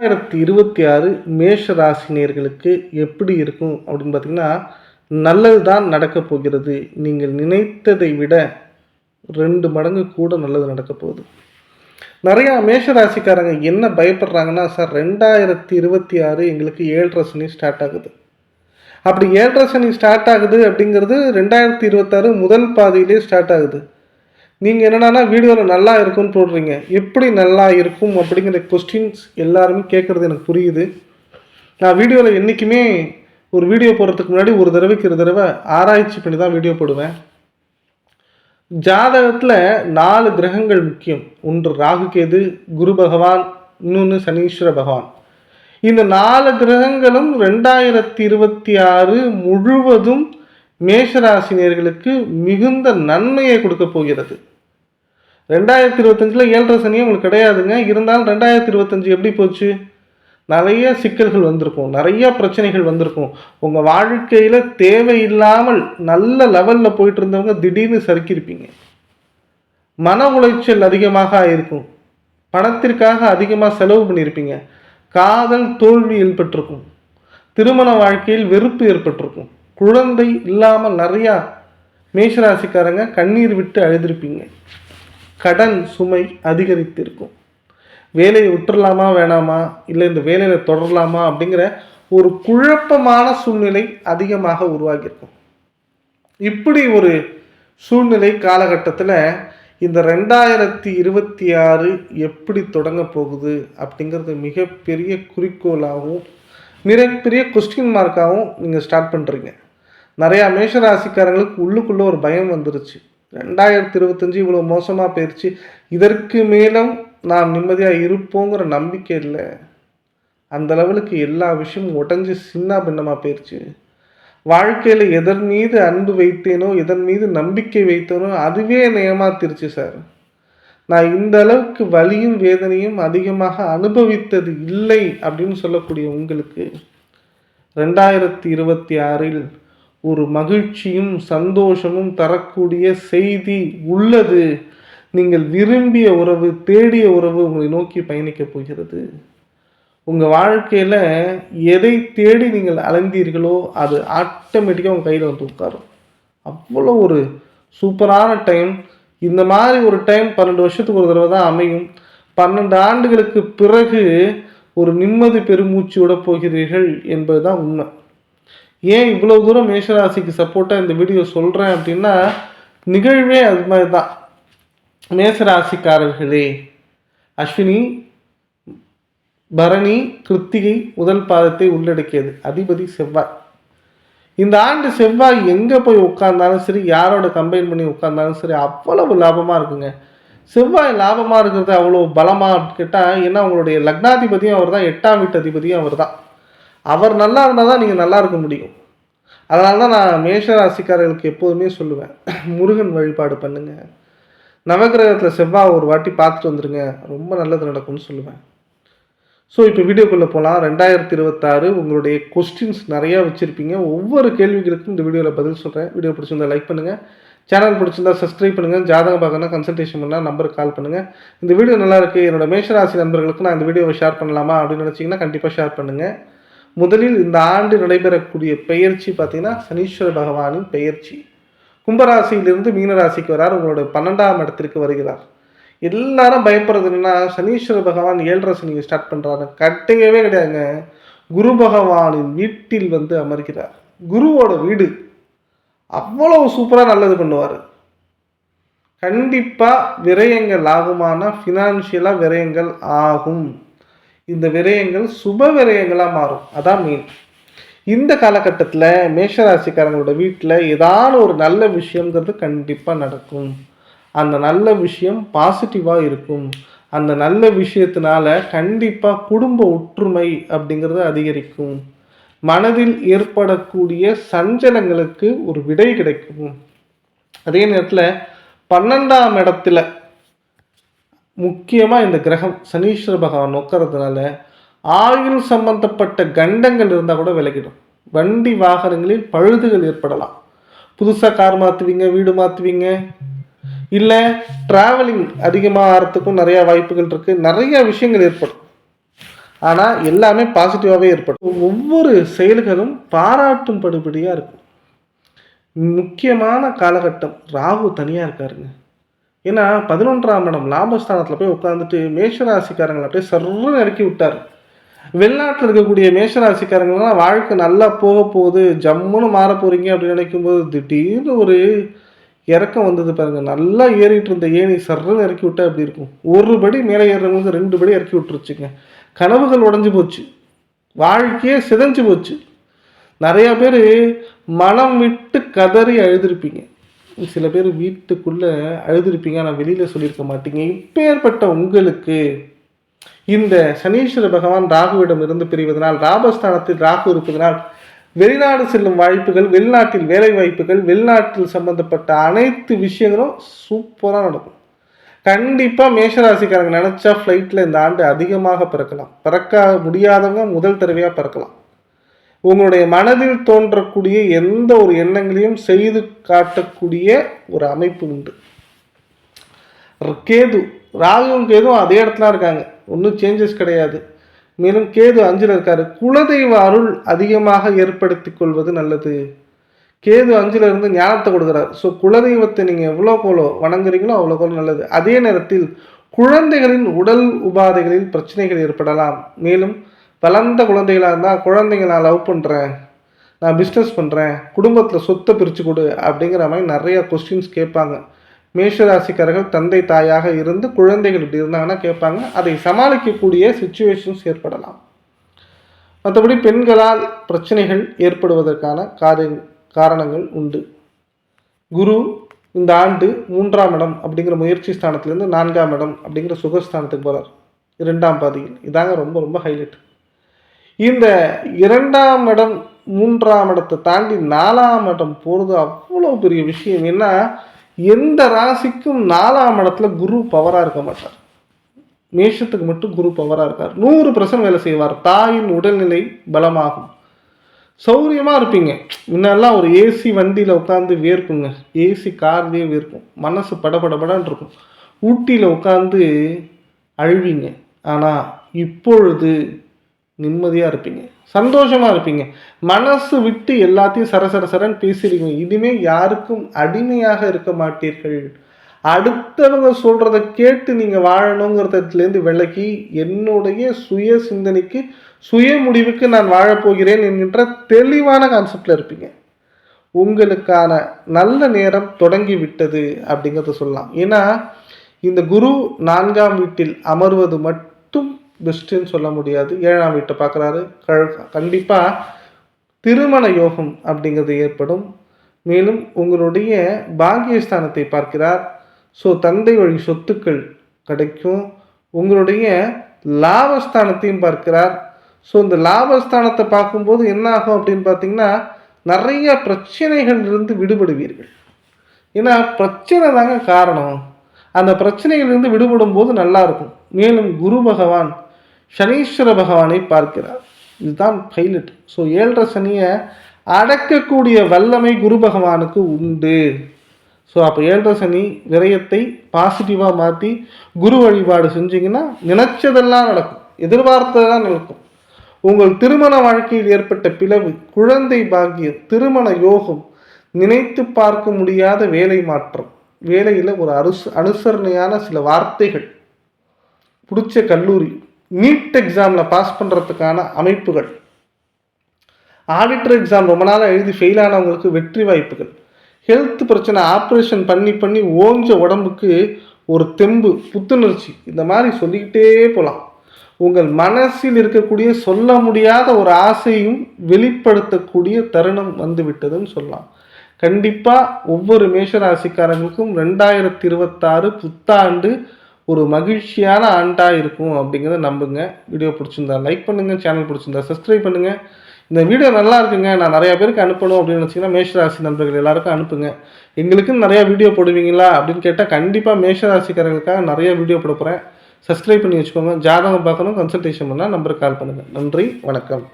ரெண்டாயிரத்தி இருபத்தி ஆறு மேஷ ராசினியர்களுக்கு எப்படி இருக்கும் அப்படின்னு பார்த்தீங்கன்னா நல்லது தான் நடக்கப் போகிறது. நீங்கள் நினைத்ததை விட ரெண்டு மடங்கு கூட நல்லது நடக்க போகுது. நிறையா மேஷ ராசிக்காரங்க என்ன பயப்படுறாங்கன்னா சார் ரெண்டாயிரத்தி இருபத்தி ஆறு எங்களுக்கு ஏழரை சனி ஸ்டார்ட் ஆகுது. அப்படி ஏழரை சனி ஸ்டார்ட் ஆகுது அப்படிங்கிறது ரெண்டாயிரத்தி இருபத்தாறு முதல் பாதியிலே ஸ்டார்ட் ஆகுது. நீங்கள் என்னென்னா வீடியோவில் நல்லா இருக்கும்னு போடுறீங்க. எப்படி நல்லா இருக்கும் அப்படிங்கிற கொஸ்டின்ஸ் எல்லாருமே கேட்குறது எனக்கு புரியுது. நான் வீடியோவில் என்றைக்குமே ஒரு வீடியோ போடுறதுக்கு முன்னாடி ஒரு தடவைக்கு ஒரு தடவை ஆராய்ச்சி பண்ணி தான் வீடியோ போடுவேன். ஜாதகத்தில் நாலு கிரகங்கள் முக்கியம். ஒன்று ராகுகேது குரு பகவான் இன்னொன்று சனீஸ்வர பகவான். இந்த நாலு கிரகங்களும் ரெண்டாயிரத்தி இருபத்தி ஆறு முழுவதும் மேஷராசினியர்களுக்கு மிகுந்த நன்மையை கொடுக்க போகிறது. ரெண்டாயிரத்தி இருபத்தஞ்சில் ஏழரை சனியும் உங்களுக்கு கிடையாதுங்க. இருந்தாலும் ரெண்டாயிரத்தி இருபத்தஞ்சு எப்படி போச்சு? நிறைய சிக்கல்கள் வந்திருக்கும். நிறைய பிரச்சனைகள் வந்திருக்கும். உங்கள் வாழ்க்கையில் தேவையில்லாமல் நல்ல லெவலில் போயிட்டு இருந்தவங்க திடீர்னு சறுக்கியிருப்பீங்க. மன உளைச்சல் அதிகமாக ஆயிருக்கும். பணத்திற்காக அதிகமாக செலவு பண்ணியிருப்பீங்க. காதல் தோல்வி ஏற்பட்டிருக்கும். திருமண வாழ்க்கையில் வெறுப்பு ஏற்பட்டிருக்கும். குழந்தை இல்லாமல் நிறையா மேஷராசிக்காரங்க கண்ணீர் விட்டு அழுதிருப்பீங்க. கடன் சுமை அதிகரித்திருக்கும். வேலையை விட்டுறலாமா வேணாமா? இல்லை இந்த வேலையில் தொடரலாமா? அப்படிங்கிற ஒரு குழப்பமான சூழ்நிலை அதிகமாக உருவாகியிருக்கும். இப்படி ஒரு சூழ்நிலை காலகட்டத்தில் இந்த ரெண்டாயிரத்தி இருபத்தி ஆறு எப்படி தொடங்க போகுது அப்படிங்கிறது மிகப்பெரிய குறிக்கோளாகவும் மிகப்பெரிய கொஸ்டின் மார்க்காகவும் நீங்கள் ஸ்டார்ட் பண்ணுறீங்க நிறையா மேஷராசிக்காரங்களுக்கு உள்ளுக்குள்ளே ஒரு பயம் வந்துருச்சு. ரெண்டாயிரத்தி இருபத்தஞ்சி இவ்வளோ மோசமாக போயிடுச்சு இதற்கு மேலும் நாம் நிம்மதியாக இருப்போங்கிற நம்பிக்கை இல்லை. அந்த லெவலுக்கு எல்லா விஷயமும் உடஞ்சி சின்ன பின்னமாக போயிடுச்சு வாழ்க்கையில் எதன் மீது அன்பு வைத்தேனோ எதன் மீது நம்பிக்கை வைத்தேனோ அதுவே என்னை ஏமாத்திருச்சு சார். நான் இந்த அளவுக்கு வலியும் வேதனையும் அதிகமாக அனுபவித்தது இல்லை அப்படின்னு சொல்லக்கூடிய உங்களுக்கு ரெண்டாயிரத்தி இருபத்தி ஆறில் ஒரு மகிழ்ச்சியும் சந்தோஷமும் தரக்கூடிய செய்தி உள்ளது. நீங்கள் விரும்பிய உறவு தேடிய உறவு உங்களை நோக்கி பயணிக்கப் போகிறது. உங்கள் வாழ்க்கையில் எதை தேடி நீங்கள் அலைந்தீர்களோ அது ஆட்டோமேட்டிக்காக உங்கள் கையில் வந்து உட்காரும். அவ்வளோ ஒரு சூப்பரான டைம் இந்த மாதிரி ஒரு டைம் பன்னெண்டு வருஷத்துக்கு ஒரு தடவை தான் அமையும். பன்னெண்டு ஆண்டுகளுக்கு பிறகு ஒரு நிம்மதி பெருமூச்சு விட போகிறீர்கள் என்பது தான் உண்மை. ஏன் இவ்வளோ தூரம் மேஷராசிக்கு சப்போர்ட்டாக இந்த வீடியோ சொல்கிறேன் அப்படின்னா நிகழ்வே அது மாதிரி தான் மேசராசிக்காரர்களே அஸ்வினி பரணி கிருத்திகை முதல் பாதத்தை உள்ளடக்கியது. அதிபதி செவ்வாய். இந்த ஆண்டு செவ்வாய் எங்கே போய் உட்கார்ந்தாலும் சரி யாரோட கம்பைன் பண்ணி உட்கார்ந்தாலும் சரி அவ்வளவு லாபமாக இருக்குங்க. செவ்வாய் லாபமாக இருக்கிறது அவ்வளோ பலமாக கேட்டால் ஏன்னா அவங்களுடைய லக்னாதிபதியும் அவர் தான் எட்டாம் வீட்டு அதிபதியும் அவர் தான் அவர் நல்லா இருந்தால் தான் நீங்கள் நல்லா இருக்க முடியும். அதனால தான் நான் மேஷ ராசிக்காரர்களுக்கு எப்போதுமே சொல்லுவேன். முருகன் வழிபாடு பண்ணுங்க. நவகிரகத்தில் செவ்வாய் ஒரு வாட்டி பார்த்துட்டு வந்துடுங்க ரொம்ப நல்லது நடக்கும்னு சொல்லுவேன். ஸோ இப்போ வீடியோக்குள்ளே போகலாம் ரெண்டாயிரத்தி இருபத்தாறு உங்களுடைய கொஸ்டின்ஸ் நிறையா வச்சுருப்பீங்க. ஒவ்வொரு கேள்விகளுக்கும் இந்த வீடியோவில் பதில் சொல்கிறேன் வீடியோ பிடிச்சிருந்தா லைக் பண்ணுங்கள் சேனல் பிடிச்சிருந்தா சப்ஸ்கிரைப் பண்ணுங்கள் ஜாதகம் பார்க்கணும் கன்சல்டேஷன் பண்ணால் நம்பருக்கு கால் பண்ணுங்கள் இந்த வீடியோ நல்லா இருக்குது என்னோடய மேஷராசி நண்பர்களுக்கு நான் இந்த வீடியோவை ஷேர் பண்ணலாமா அப்படின்னு நினச்சிங்கன்னா கண்டிப்பாக ஷேர் பண்ணுங்கள் முதலில் இந்த ஆண்டு நடைபெறக்கூடிய பெயர்ச்சி பார்த்தீங்கன்னா சனீஸ்வர பகவானின் பெயர்ச்சி. கும்பராசியிலிருந்து மீனராசிக்கு வரார். உங்களுடைய பன்னெண்டாம் இடத்திற்கு வருகிறார். எல்லாரும் பயப்படுறது என்னன்னா சனீஸ்வர பகவான் ஏழரை சனியை ஸ்டார்ட் பண்ணுறாரு கட்டையவே கிடையாதுங்க. குரு பகவானின் வீட்டில் வந்து அமர்கிறார். குருவோட வீடு அவ்வளவு சூப்பராக நல்லது பண்ணுவார். கண்டிப்பாக விரயங்கள் ஆகுமானா ஃபினான்ஷியலாக விரயங்கள் ஆகும். இந்த விரயங்கள் சுப விரயங்களாக மாறும். அதான் மீன் இந்த காலகட்டத்தில் மேஷராசிக்காரங்களோட வீட்டில் ஏதாவது ஒரு நல்ல விஷயங்கிறது கண்டிப்பாக நடக்கும். அந்த நல்ல விஷயம் பாசிட்டிவாக இருக்கும். அந்த நல்ல விஷயத்தினால கண்டிப்பாக குடும்ப ஒற்றுமை அப்படிங்கிறது அதிகரிக்கும். மனதில் ஏற்படக்கூடிய சஞ்சலங்களுக்கு ஒரு விடை கிடைக்கும். அதே நேரத்தில் பன்னெண்டாம் இடத்துல முக்கியமாக இந்த கிரகம் சனீஸ்வர பகவான் நோக்கிறதுனால ஆயுள் சம்பந்தப்பட்ட கண்டங்கள் இருந்தால் கூட விலகிடும். வண்டி வாகனங்களில் பழுதுகள் ஏற்படலாம். புதுசாக கார் மாற்றுவீங்க வீடு மாற்றுவீங்க இல்லை ட்ராவலிங் அதிகமாக ஆகிறதுக்கும் நிறையா வாய்ப்புகள் இருக்குது நிறைய விஷயங்கள் ஏற்படும். ஆனால் எல்லாமே பாசிட்டிவாகவே ஏற்படும். ஒவ்வொரு செயல்களும் பாராட்டும் படுபடியாக இருக்கும். முக்கியமான காலகட்டம் ராகு தனியாக இருக்காருங்க. ஏன்னா பதினொன்றாம் இடம் லாபஸ்தானத்தில் போய் உட்காந்துட்டு மேஷராசிக்காரங்களை அப்படியே சர்வ இறக்கி விட்டார். வெளிநாட்டில் இருக்கக்கூடிய மேஷராசிக்காரங்களாம் வாழ்க்கை நல்லா போக போகுது ஜம்முன்னு மாற போகிறீங்க அப்படின்னு நினைக்கும்போது திடீர்னு ஒரு இறக்கம் வந்தது பாருங்கள் நல்லா ஏறிட்டு இருந்த ஏணி சர்றன்னு இறக்கி விட்டா அப்படி இருக்கும்? ஒரு படி மேலே ஏறுறவங்களுக்கு ரெண்டு படி இறக்கி விட்டுருச்சுங்க. கனவுகள் உடஞ்சி போச்சு. வாழ்க்கையே சிதஞ்சு போச்சு. நிறையா பேர் மனம் விட்டு கதறி அழுதுருப்பீங்க. சில பேர் வீட்டுக்குள்ளே அழுதுருப்பீங்க ஆனால் வெளியில் சொல்லியிருக்க மாட்டீங்க. இப்பேற்பட்ட உங்களுக்கு இந்த சனீஸ்வர பகவான் ராகுவிடம் இருந்து பிரிவதனால் ராபஸ்தானத்தில் ராகு இருப்பதனால் வெளிநாடு செல்லும் வாய்ப்புகள் வெளிநாட்டில் வேலை வாய்ப்புகள் வெளிநாட்டில் சம்பந்தப்பட்ட அனைத்து விஷயங்களும் சூப்பராக நடக்கும். கண்டிப்பாக மேஷராசிக்காரங்க நினச்சா ஃப்ளைட்டில் இந்த ஆண்டு அதிகமாக பிறக்கலாம். பிறக்க முடியாதவங்க முதல் தடவையாக பிறக்கலாம். உங்களுடைய மனதில் தோன்றக்கூடிய எந்த ஒரு எண்ணங்களையும் செய்து காட்டக்கூடிய ஒரு அமைப்பு உண்டு. கேது ராகுவும் கேதுவும் அதே இடத்துல இருக்காங்க. ஒன்றும் சேஞ்சஸ் கிடையாது. மேலும் கேது அஞ்சில் இருக்காரு. குலதெய்வ அருள் அதிகமாக ஏற்படுத்தி கொள்வது நல்லது. கேது அஞ்சில் இருந்து ஞானத்தை கொடுக்குறார். ஸோ குலதெய்வத்தை நீங்கள் எவ்வளோ எவ்வளோக்கோளோ வணங்குறீங்களோ அவ்வளோ அவ்வளோக்கோளோ நல்லது. அதே நேரத்தில் குழந்தைகளின் உடல் உபாதைகளில் பிரச்சனைகள் ஏற்படலாம். மேலும் வளர்ந்த குழந்தைகளாக இருந்தால் குழந்தைங்க நான் லவ் பண்ணுறேன் நான் பிஸ்னஸ் பண்ணுறேன் குடும்பத்தில் சொத்தை பிரித்து கொடு அப்படிங்கிற மாதிரி நிறைய கொஸ்டின்ஸ் கேட்பாங்க. மேஷராசிக்காரர்கள் தந்தை தாயாக இருந்து குழந்தைகள் இப்படி இருந்தாங்கன்னா கேட்பாங்க. அதை சமாளிக்கக்கூடிய சுச்சுவேஷன்ஸ் ஏற்படலாம். மற்றபடி பெண்களால் பிரச்சனைகள் ஏற்படுவதற்கான காரிய காரணங்கள் உண்டு. குரு இந்த ஆண்டு மூன்றாம் இடம் அப்படிங்கிற முயற்சி ஸ்தானத்திலேருந்து நான்காம் இடம் அப்படிங்கிற சுகஸ்தானத்துக்கு போகிறார் இரண்டாம் பாதியில். இதாங்க ரொம்ப ரொம்ப ஹைலைட் இந்த இரண்டாம் இடம் மூன்றாம் இடத்தை தாண்டி நாலாம் இடம் போகிறது அவ்வளோ பெரிய விஷயம். என்ன எந்த ராசிக்கும் நாலாம் இடத்துல குரு பவராக இருக்க மாட்டார். மேஷத்துக்கு மட்டும் குரு பவராக இருக்கார். நூறு பர்சன்ட் வேலை செய்வார். தாயின் உடல்நிலை பலமாகும். சௌரியமாக இருப்பீங்க. முன்னெல்லாம் ஒரு ஏசி வண்டியில் உட்காந்து வேர்க்குங்க ஏசி கார்லேயே வேர்க்கும் மனசு படபடபடான் இருக்கும். ஊட்டியில் உட்காந்து அழுவீங்க. ஆனால் இப்பொழுது நிம்மதியாக இருப்பீங்க. சந்தோஷமாக இருப்பீங்க. மனசு விட்டு எல்லாத்தையும் சரசர சரன் பேசுறீங்க. இனிமே யாருக்கும் அடிமையாக இருக்க மாட்டீர்கள். அடுத்தவங்க சொல்கிறத கேட்டு நீங்கள் வாழணுங்கிறதுலேருந்து விலகி என்னுடைய சுய சிந்தனைக்கு சுய முடிவுக்கு நான் வாழப்போகிறேன் என்கின்ற தெளிவான கான்செப்டில் இருப்பீங்க. உங்களுக்கான நல்ல நேரம் தொடங்கி விட்டது அப்படிங்கிறத சொல்லலாம். ஏன்னா இந்த குரு நான்காம் வீட்டில் அமர்வது மட்டும் பெஸ்ட்டுன்னு சொல்ல முடியாது. ஏழாம் வீட்டை பார்க்குறாரு. கண்டிப்பாக திருமண யோகம் அப்படிங்கிறது ஏற்படும். மேலும் உங்களுடைய பாகியஸ்தானத்தை பார்க்கிறார். ஸோ தந்தை வழி சொத்துக்கள் கிடைக்கும். உங்களுடைய லாபஸ்தானத்தையும் பார்க்கிறார். ஸோ இந்த லாபஸ்தானத்தை பார்க்கும்போது என்ன ஆகும் அப்படின்னு பார்த்தீங்கன்னா நிறைய பிரச்சனைகள் இருந்து விடுபடுவீர்கள். ஏன்னா பிரச்சனை தாங்க காரணம். அந்த பிரச்சனைகளிலிருந்து விடுபடும் போது நல்லா இருக்கும். மேலும் குரு பகவான் சனீஸ்வர பகவானை பார்க்கிறார். இதுதான் பைலட் ஸோ ஏழரை சனியை அடக்கக்கூடிய வல்லமை குரு பகவானுக்கு உண்டு. ஸோ அப்போ ஏழரை சனி விரயத்தை பாசிட்டிவாக மாற்றி குரு வழிபாடு செஞ்சிங்கன்னா நினச்சதெல்லாம் நடக்கும். எதிர்பார்த்ததெல்லாம் நடக்கும். உங்கள் திருமண வாழ்க்கையில் ஏற்பட்ட பிளவு குழந்தை பாக்கியம் திருமண யோகம் நினைத்து பார்க்க முடியாத வேலை மாற்றம். வேலையில் ஒரு அருசு அனுசரணையான சில வார்த்தைகள். பிடிச்ச கல்லூரி நீட் எக்ஸாமில் பாஸ் பண்ணுறதுக்கான அமைப்புகள். ஆடிட்டர் எக்ஸாம் ரொம்ப நாளாக எழுதி ஃபெயில் ஆனவங்களுக்கு வெற்றி வாய்ப்புகள். ஹெல்த் பிரச்சனை ஆப்ரேஷன் பண்ணி பண்ணி ஓஞ்ச உடம்புக்கு ஒரு தெம்பு புத்துணர்ச்சி இந்த மாதிரி சொல்லிக்கிட்டே போகலாம் உங்கள் மனசில் இருக்கக்கூடிய சொல்ல முடியாத ஒரு ஆசையும் வெளிப்படுத்தக்கூடிய தருணம் வந்துவிட்டதுன்னு சொல்லலாம். கண்டிப்பாக ஒவ்வொரு மேஷராசிக்காரங்களுக்கும் ரெண்டாயிரத்தி இருபத்தாறு புத்தாண்டு ஒரு மகிழ்ச்சியான ஆண்டாக இருக்கும் அப்படிங்கிறத நம்புங்க. வீடியோ பிடிச்சிருந்தா லைக் பண்ணுங்கள் சேனல் பிடிச்சிருந்தா சப்ஸ்கிரைப் பண்ணுங்கள் இந்த வீடியோ நல்லா இருக்குங்க. நான் நிறையா பேருக்கு அனுப்பணும் அப்படின்னு நினச்சிங்கன்னா மேஷராசி நண்பர்கள் எல்லாருக்கும் அனுப்புங்க. எங்களுக்கும் நிறையா வீடியோ போடுவீங்களா அப்படின்னு கேட்டால் கண்டிப்பாக மேஷராசிக்காரர்களுக்காக நிறைய வீடியோ போட போகிறேன் சப்ஸ்கிரைப் பண்ணி வச்சுக்கோங்க. ஜாதகம் பார்க்கணும் கன்சல்டேஷன் பண்ணால் நம்பருக்கு கால் பண்ணுங்கள் நன்றி வணக்கம்.